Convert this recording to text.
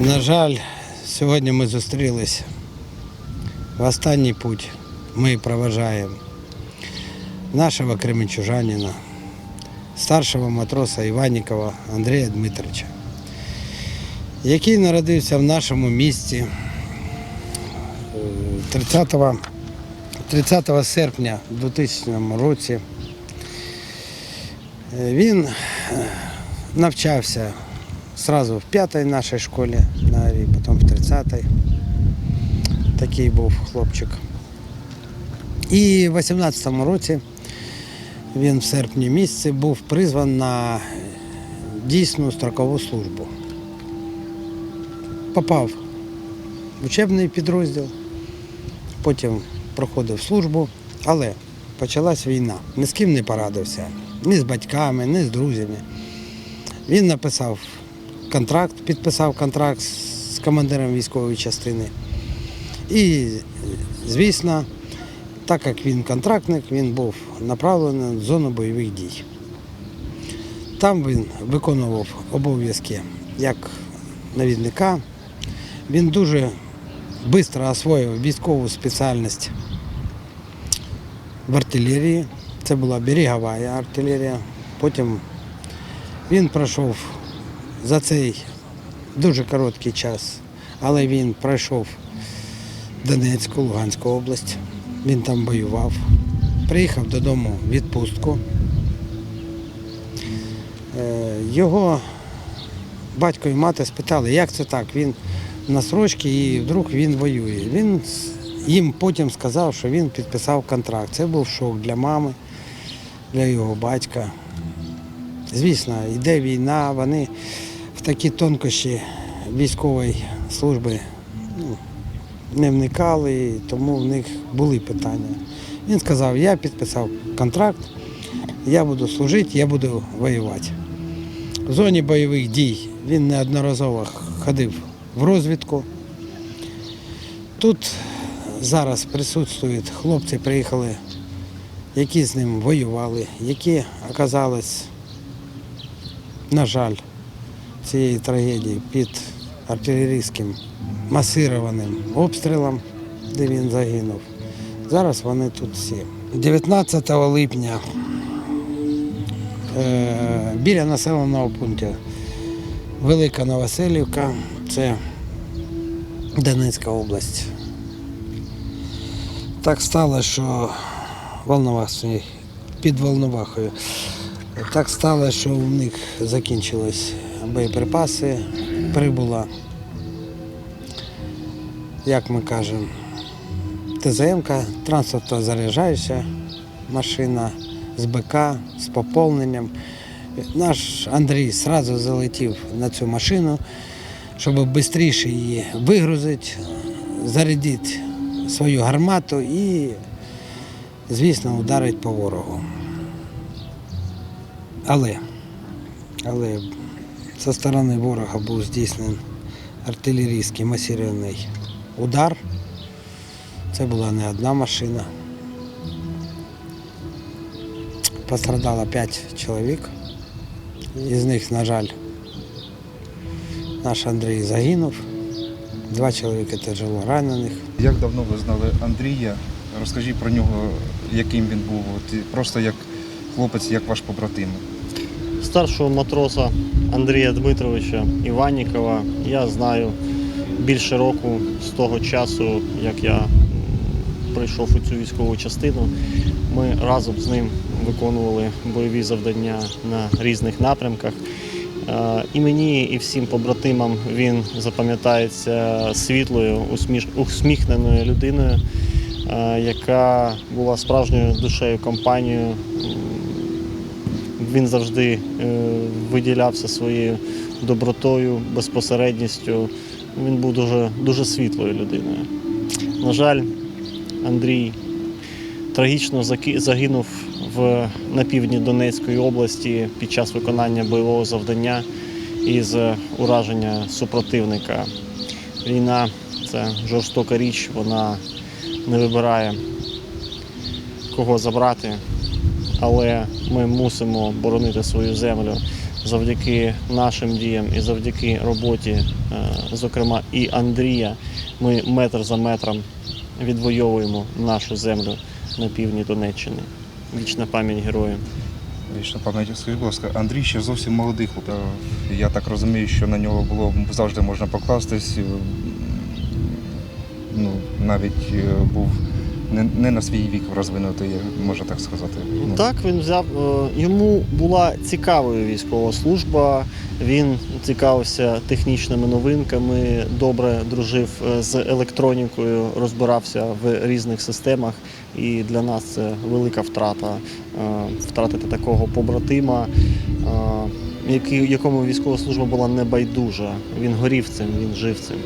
На жаль, сьогодні ми зустрілись в останній путь. Ми проважаємо нашого кременчужанина, старшого матроса Іванікова Андрія Дмитровича, який народився в нашому місті е, 30, 30 серпня 2000 році. Він навчався сразу в п'ятій нашій школі, на Арі, потім в 30-й. Такий був хлопчик. І в 18-му році він в серпні місяці був призван на дійсну строкову службу. Попав в учебний підрозділ, потім проходив службу, але почалась війна. Ні з ким не порадився, ні з батьками, ні з друзями. Він написав контракт, підписав контракт з командиром військової частини. І, звісно, так як він контрактник, він був направлений в зону бойових дій. Там він виконував обов'язки як навідника. Він дуже швидко освоїв військову спеціальність в артилерії. Це була берегова артилерія. Потім він пройшов за цей дуже короткий час, але він пройшов Донецьку, Луганську область. Він там воював. Приїхав додому в відпустку. Е, Його батько і мати спитали, як це так? Він на срочці і вдруг він воює. Він їм потім сказав, що він підписав контракт. Це був шок для мами, для його батька. Звісно, йде війна, вони в такі тонкощі військової служби ну, не вникали, тому в них були питання. Він сказав, я підписав контракт, я буду служити, я буду воювати. В зоні бойових дій він неодноразово ходив в розвідку. Тут зараз присутствують хлопці, приїхали, які з ним воювали, які оказались, на жаль, цієї трагедії під артилерійським масированим обстрілом, де він загинув. Зараз вони тут всі. 19 липня е, біля населеного пункту Велика Новоселівка, це Донецька область. Так стало, що Волновахою, під Волновахою. Так стало, що у них закінчились боєприпаси, прибула, як ми кажемо, ТЗМ-ка, транспортозаряджаюча машина з БК, з поповненням. Наш Андрій одразу залетів на цю машину, щоб швидше її вигрузити, зарядити свою гармату і, звісно, ударити по ворогу. Але, але зі сторони ворога був здійснений артилерійський масирований удар. Це була не одна машина. Пострадало 5 чоловік. Із них, на жаль, наш Андрій загинув. Два чоловіки тяжело ранених. Як давно ви знали Андрія? Розкажіть про нього, яким він був, просто як хлопець, як ваш побратим. Старшого матроса Андрія Дмитровича Іванікова я знаю більше року з того часу, як я прийшов у цю військову частину. Ми разом з ним виконували бойові завдання на різних напрямках. І мені, і всім побратимам він запам'ятається світлою, усміхненою людиною, яка була справжньою душею компанією. Він завжди е, виділявся своєю добротою, безпосередністю. Він був дуже, дуже світлою людиною. На жаль, Андрій трагічно загинув в, на півдні Донецької області під час виконання бойового завдання із ураження супротивника. Війна це жорстока річ, вона не вибирає кого забрати, але ми мусимо боронити свою землю завдяки нашим діям і завдяки роботі, е, зокрема, і Андрія, ми метр за метром відвоюємо нашу землю на півдні Донеччини. Вічна пам'ять героям. Вічна пам'ять, скажіть, будь ласка, Андрій ще зовсім молодий хлопець. Я так розумію, що на нього було завжди можна покластись. Ну, навіть е, був не, не на свій вік розвинутий, можна так сказати. Ну, Так, він взяв. е, Йому була цікавою військова служба. Він цікавився технічними новинками, добре дружив е, з електронікою, розбирався в різних системах. І для нас це велика втрата е, втратити такого побратима, якому військова служба була небайдужа. Він горів цим, він жив цим.